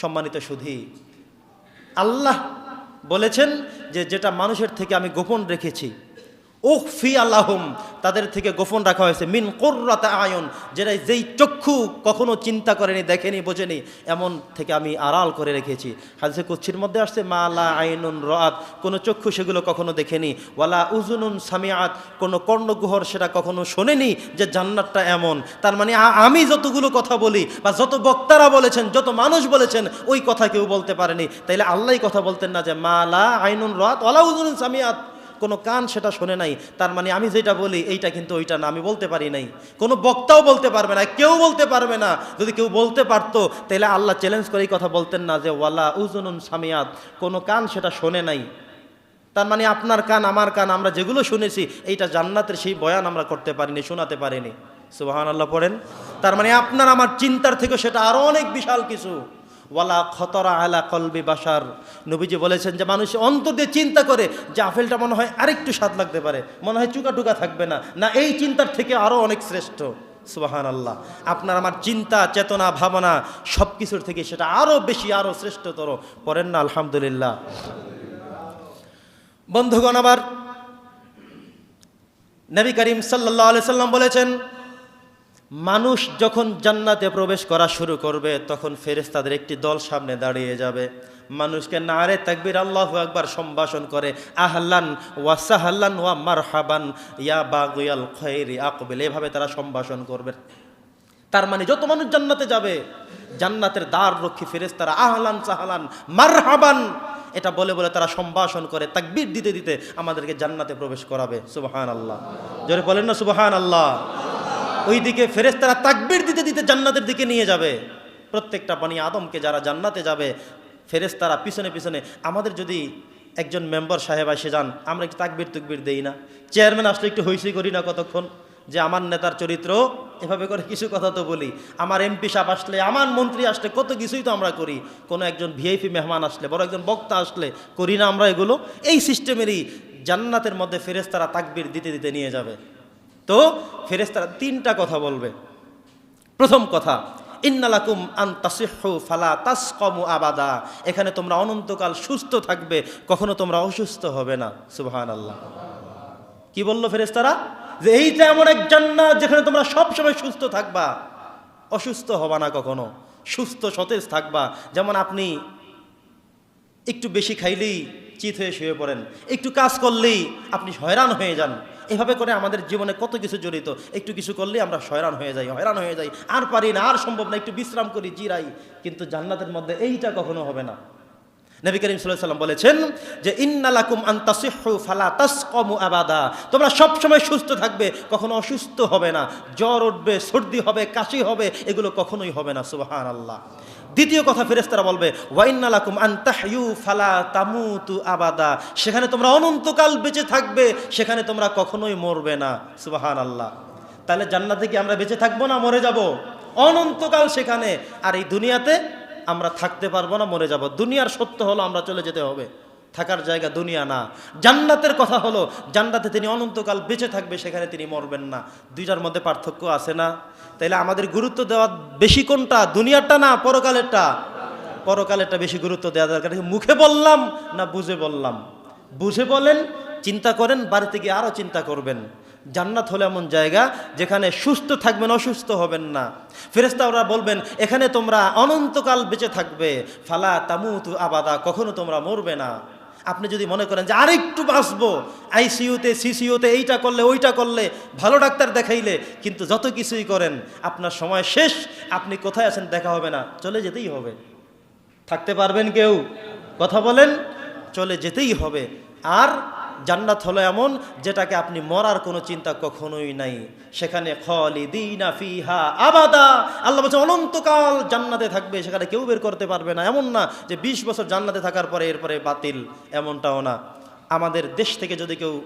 সম্মানিত সুধী। আল্লাহ বলেছেন যে যেটা মানুষের থেকে আমি গোপন রেখেছি উখ ফি আল্লাহম, তাদের থেকে গোপন রাখা হয়েছে। মিন কোর্রাতা আয়ন, যেটা যেই চক্ষু কখনো চিন্তা করেনি, দেখেনি, বোঝেনি, এমন থেকে আমি আড়াল করে রেখেছি। হাদিসে কুচ্ছির মধ্যে আসছে মালা আইনুন রাত কোনো চক্ষু সেগুলো কখনো দেখেনি। ওয়ালা উজুনুন সামিয়াত কোনো কর্ণগুহর সেটা কখনো শোনেনি যে জান্নাতটা এমন। তার মানে আমি যতগুলো কথা বলি, বা যত বক্তারা বলেছেন, যত মানুষ বলেছেন, ওই কথা কেউ বলতে পারেনি। তাইলে আল্লাহই কথা বলতেন না যে মালা আইনুন রাত ওয়ালা উজুনুন সামিয়াত কোনো কান সেটা শোনে নাই। তার মানে আমি যেটা বলি, এইটা কিন্তু ওইটা না, আমি বলতে পারি নাই। কোনো বক্তাও বলতে পারবে না, কেউ বলতে পারবে না। যদি কেউ বলতে পারতো, তাহলে আল্লাহ চ্যালেঞ্জ করে এই কথা বলতেন না যে, ওয়ালা উজুনুন সামিয়াত কোনো কান সেটা শোনে নাই। তার মানে আপনার কান, আমার কান, আমরা যেগুলো শুনেছি, এইটা জান্নাতের সেই বয়ান আমরা করতে পারিনি, শোনাতে পারিনি। সুবাহান আল্লাহ পড়েন। তার মানে আপনার, আমার চিন্তার থেকে সেটা আরও অনেক বিশাল কিছু। ওয়ালা খতরা আলা কলবি বাসার নবীজি বলেছেন যে, মানুষ অন্তর দিয়ে চিন্তা করে, যে আপেলটা মনে হয় আরেকটু স্বাদ লাগতে পারে, মনে হয় চুকা টুকা থাকবে না। না, এই চিন্তার থেকে আরও অনেক শ্রেষ্ঠ। সুবাহান আল্লাহ আপনার আমার চিন্তা, চেতনা, ভাবনা সব কিছুর থেকে সেটা আরও বেশি আরও শ্রেষ্ঠতর। পড়েন না, আলহামদুলিল্লাহ। বন্ধুগণ, আবার নবী করিম সাল্লাহ সাল্লাম বলেছেন মানুষ যখন জান্নাতে প্রবেশ করা শুরু করবে, তখন ফেরেশতাদের একটি দল সামনে দাঁড়িয়ে যাবে। মানুষকে নারে তাকবির, আল্লাহ একবার সম্ভাষণ করে, আহলান ওয়া সাহাল্লান ওয়া মারহাবান ইয়া বাগুয়াল খৈরি আকবিল। এভাবে তারা সম্ভাষণ করবে। তার মানে যত মানুষ জান্নাতে যাবে, জান্নাতের দ্বার রক্ষী ফেরেস ফেরেশতারা আহলান সাহালান, মারহাবান, এটা বলে বলে তারা সম্ভাষণ করে, তাকবির দিতে দিতে আমাদেরকে জান্নাতে প্রবেশ করাবে। সুবহান আল্লাহ জোরে বলেন না সুবহান আল্লাহ ওইদিকে ফেরেশতারা তাকবির দিতে দিতে জান্নাতের দিকে নিয়ে যাবে। প্রত্যেকটা বাণী আদমকে যারা জান্নাতে যাবে, ফেরেশতারা পিছনে পিছনে, আমাদের যদি একজন মেম্বার সাহেব আসে যান, আমরা একটু তাকবির তুকবির দেই না? চেয়ারম্যান আসলে একটু হইসই করি না কতক্ষণ? যে আমার নেতার চরিত্র, এভাবে করে কিছু কথা তো বলি। আমার এমপি সাহেব আসলে, আমার মন্ত্রী আসলে কত কিছুই তো আমরা করি। কোনো একজন ভিআইপি মেহমান আসলে, বড় একজন বক্তা আসলে করি না আমরা এগুলো। এই সিস্টেমেরই জান্নাতের মধ্যে ফেরেশতারা তাকবির দিতে দিতে নিয়ে যাবে। তো ফেরেশতারা তিনটা কথা বলবে। প্রথম কথা, ইন্নালাকুম আন ফালা তাসকমু আবাদা। এখানে তোমরা অনন্তকাল সুস্থ থাকবে, কখনো তোমরা অসুস্থ হবে না। সুবহান আল্লাহ কি বলল ফেরেশতারা? যে এইটা এমন এক জান্নাত যেখানে তোমরা সবসময় সুস্থ থাকবা। অসুস্থ হবা না কখনো। সুস্থ সতেজ থাকবা। যেমন আপনি একটু বেশি খাইলেই চিত হয়ে শুয়ে পড়েন। একটু কাজ করলেই আপনি হয়রান হয়ে যান। এভাবে করে আমাদের জীবনে কত কিছু জড়িত। একটু কিছু করলেই আমরা হয়রান হয়ে যাই, হয়রান হয়ে যাই। আর পারি না, আর সম্ভব না, একটু বিশ্রাম করি, জিরাই। কিন্তু জান্নাতের মধ্যে এইটা কখনো হবে না। নবী করিম সাল্লাম বলেছেন যে ইন্নালাকুম আন্তাসিহু ফালা তাসকমু আবাদা। তোমরা সবসময় সুস্থ থাকবে, কখনো অসুস্থ হবে না। জ্বর উঠবে, সর্দি হবে, কাশি হবে, এগুলো কখনোই হবে না সুবাহান আল্লাহ দ্বিতীয় কথা ফেরেস্তারা বলবে ওয়াইনালাকুম আন্তাহু ফালা তামুতু আবাদা। সেখানে তোমরা অনন্তকাল বেঁচে থাকবে, সেখানে তোমরা কখনোই মরবে না। সুবাহান আল্লাহ তাহলে জান্নাতে থেকে আমরা বেঁচে থাকব না মরে যাব? অনন্তকাল সেখানে। আর এই দুনিয়াতে আমরা থাকতে পারব না মরে যাব। দুনিয়ার সত্য হলো আমরা চলে যেতে হবে। থাকার জায়গা দুনিয়া না। জান্নাতের কথা হলো, জান্নাতে তিনি অনন্তকাল বেঁচে থাকবে, সেখানে তিনি মরবেন না। দুইটার মধ্যে পার্থক্য আছে না? তাইলে আমাদের গুরুত্ব দেওয়া বেশি কোনটা? দুনিয়ারটা না পরকালেরটা? পরকালেরটা বেশি গুরুত্ব দেওয়া দরকার। মুখে বললাম না বুঝে বললাম? বুঝে বলেন, চিন্তা করেন, বাড়িতে গিয়ে আরও চিন্তা করবেন। জান্নাত হলো এমন জায়গা যেখানে সুস্থ থাকবেন, অসুস্থ হবেন না। ফেরেস্তাওরা বলবেন, এখানে তোমরা অনন্তকাল বেঁচে থাকবে। ফালা তামুতু আবাদা, কখনো তোমরা মরবে না। আপনি যদি মনে করেন যে আরেকটু বাঁচবো, আইসিইউতে, সিসিইউতে এইটা করলে, ওইটা করলে, ভালো ডাক্তার দেখাইলে, কিন্তু যত কিছুই করেন, আপনার সময় শেষ, আপনি কোথায় আছেন দেখা হবে না, চলে যেতেই হবে। থাকতে পারবেন কেউ? কথা বলেন? চলে যেতেই হবে। আর জান্নাত হলো এমন যেটাকে আপনি মরার কোনো চিন্তা কখনোই নাই। সেখানে খলিদিনা ফিহা আবাদা। আল্লাহ বলছে অনন্তকাল জান্নাতে থাকবে, সেখানে কেউ বের করতে পারবে না। এমন না যে ২০ বছর জান্নাতে থাকার পরে এরপরে বাতিল, এমনটাও না। আমাদের দেশ থেকে যদি কেউ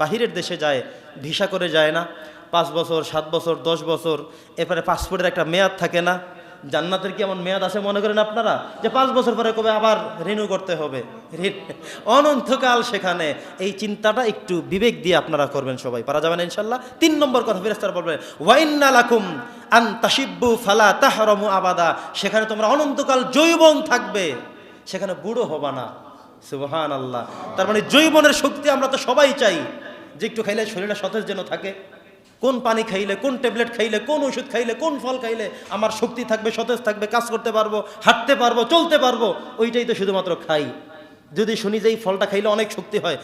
বাহিরের দেশে যায়, ভিসা করে যায় না, পাঁচ বছর, সাত বছর, দশ বছর, এরপরে পাসপোর্টের একটা মেয়াদ থাকে না জান্নাতের কি এমন মেয়াদ আছে মনে করেন আপনারা? যে পাঁচ বছর পরে কবে আবার রিনিউ করতে হবে? অনন্তকাল সেখানে। এই চিন্তাটা একটু বিবেক দিয়ে আপনারা করবেন সবাই। পারা যাবেন ইনশাল্লাহ? তিন নম্বর কথা ফেরেস্তার বলবেন ওয়াইন্না লাকুম আন তাসিব্বু ফালা তাহরমু আবাদা। সেখানে তোমরা অনন্তকাল জৈবন থাকবে। সেখানে বুড়ো হবা না। সুবহান আল্লাহ তার মানে জৈবনের শক্তি আমরা তো সবাই চাই। যে একটু খাইলে শরীরটা সতেজ যেন থাকে। কোন পানি খাইলে, কোন ট্যাবলেট খাইলে, কোন ওষুধ খাইলে, কোন ফল খাইলে আমার শক্তি থাকবে, সতেজ থাকবে, কাজ করতে পারব, হাঁটতে পারব, চলতে পারব, ওইটাই তো শুধুমাত্র খাই। যদি শুনি যে এই ফলটা খাইলে অনেক শক্তি হয়